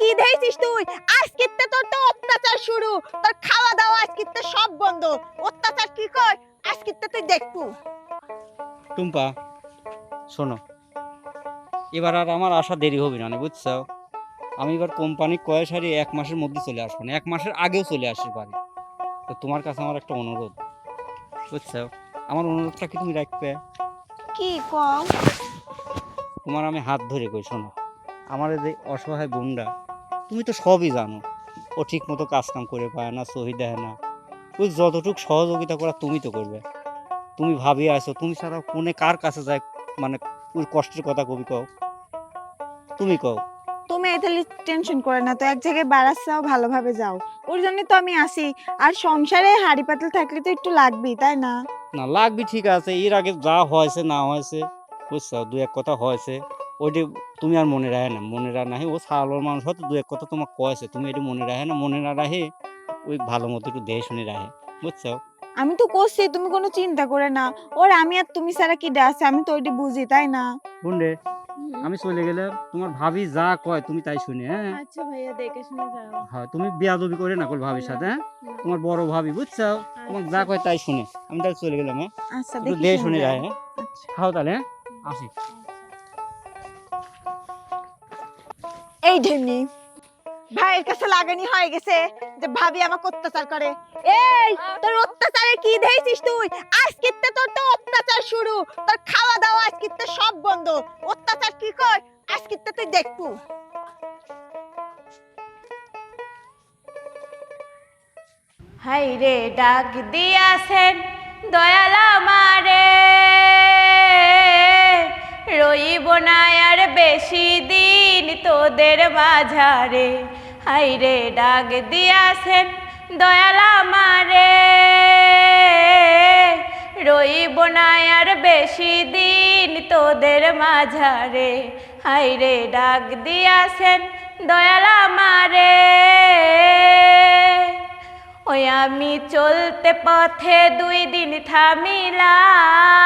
কি তুই? আজকে তোর তো অত্যাচার শুরু। তোর খাওয়া দাওয়া আজকে তো সব বন্ধ। অত্যাচার কি কর? আজকে তুই দেখব। টুম্পা শোনো। এবার আর আমার আসা দেরি হবে না বুঝছ? আমি এবার কোম্পানি কয়ে সারি এক মাসের মধ্যে চলে আসব না। এক মাসের আগেও চলে আসি বাড়ি। তো তোমার কাছে আমার একটা অনুরোধ বুঝছ? আমার অনুরোধটা কি তুমি রাখবে? কি কম তোমার আমি হাত ধরে কই শোনো। আমার এই যে অসহায় বোনটা তুমি তো সবই জানো। ও ঠিক মতো কাজ কাম করে পায় না সহি দেয় না। ওই যতটুকু সহযোগিতা করা তুমি তো করবে। তুমি ভাবি আছো তুমি ছাড়া কোনে কার কাছে যায় মানে ওই কষ্টের কথা কবি কও। তুমি কও। তুমি এতালি টেনশন করে না তো এক জায়গায় বাড়াচ্ছাও ভালোভাবে যাও। ওর জন্য তো আমি আসি। আর সংসারে হাড়ি পাতল থাকলে তো একটু লাগবেই তাই না? না লাগবে ঠিক আছে। এর আগে যা হয়েছে না হয়েছে বুঝছ? দু এক কথা হয়েছে। ওইটি তুমি আর মনে রাখে না মনে রাখে না ও সালোর মানুষ হয়তো দু এক কথা তোমার কয়েছে তুমি এটি মনে রাখে না মনে না রাখে ওই ভালো মতো একটু দেহে শুনে রাখে বুঝছ? আমি তো করছি তুমি কোনো চিন্তা করে না ওর আমি আর তুমি ছাড়া কি আছে আমি তো ওইটি বুঝি তাই না? বুঝলে আমি চলে গেলে তোমার ভাবি যা কয় তুমি তাই শুনে হ্যাঁ? আচ্ছা ভাইয়া দেখে শুনে যাও। হয় তুমি বিয়াদবি করে না কল ভাবির সাথে হ্যাঁ? তোমার বড় ভাবি বুঝছ? তোমার যা কয় তাই শুনে আমি তাহলে চলে গেলাম হ্যাঁ? আচ্ছা দেখে শুনে। রাখে হ্যাঁ? আচ্ছা। খাও তাহলে হ্যাঁ? আসি। এই ঢেমনি ভাইয়ের কাছে লাগানি, হয়ে গেছে যে ভাবি আমাকে অত্যাচার করে। এই, তোর অত্যাচারে কি দেখছিস তুই? আজকে তোর তো অত্যাচার শুরু। তোর খাওয়া দাওয়া আজকে সব বন্ধ। অত্যাচার কি কর? আজকে তুই দেখব। হাই রে ডাক দিয়াছেন, দয়াল আমারে। তোদের মাঝারে হাই রে ডাক দিয়াছেন, দয়ালা মারে রইব না আর বেশি দিন তোদের মাঝারে। হাই রে ডাক দিয়াছেন, দয়ালা মারে ওই আমি চলতে পথে দুই দিন থামিলাম।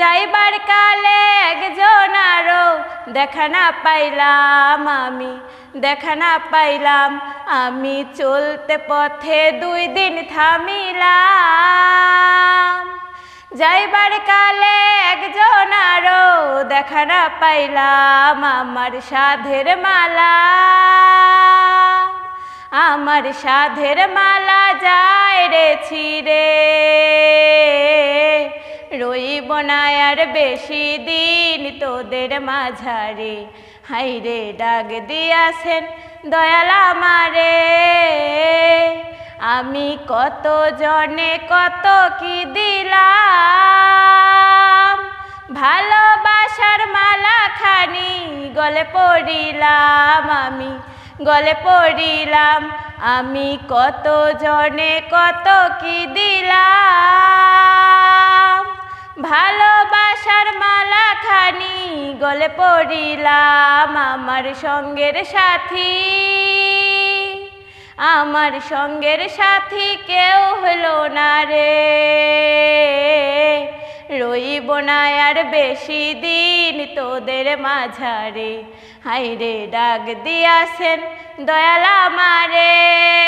যাইবার কালে একজন আরও দেখা না পাইলাম আমি, দেখা না পাইলাম আমি চলতে পথে দুই দিন থামিলাম। যাইবার কালে একজন আরও দেখা না পাইলাম আমার সাধের মালা। আমার সাধের মালা যায় রে ছিড়ে। রইব না আর বেশি দিন তোদের মাঝারে। হাই রে ডাক দিয়াছেন দয়াল আমারে। আমি কত জনে কত কি দিলাম? ভালোবাসার মালা খানি গলে পড়িলাম আমি, গলে পড়িলাম আমি কত জনে কত কি দিলাম? গলে পড়িলাম আমার সঙ্গের সাথী। আমার সঙ্গের সাথী কেউ হলো না রে। রইব না আর বেশি দিন তোদের মাঝারে। হাই রে ডাক দিয়াছেন দয়াল রইব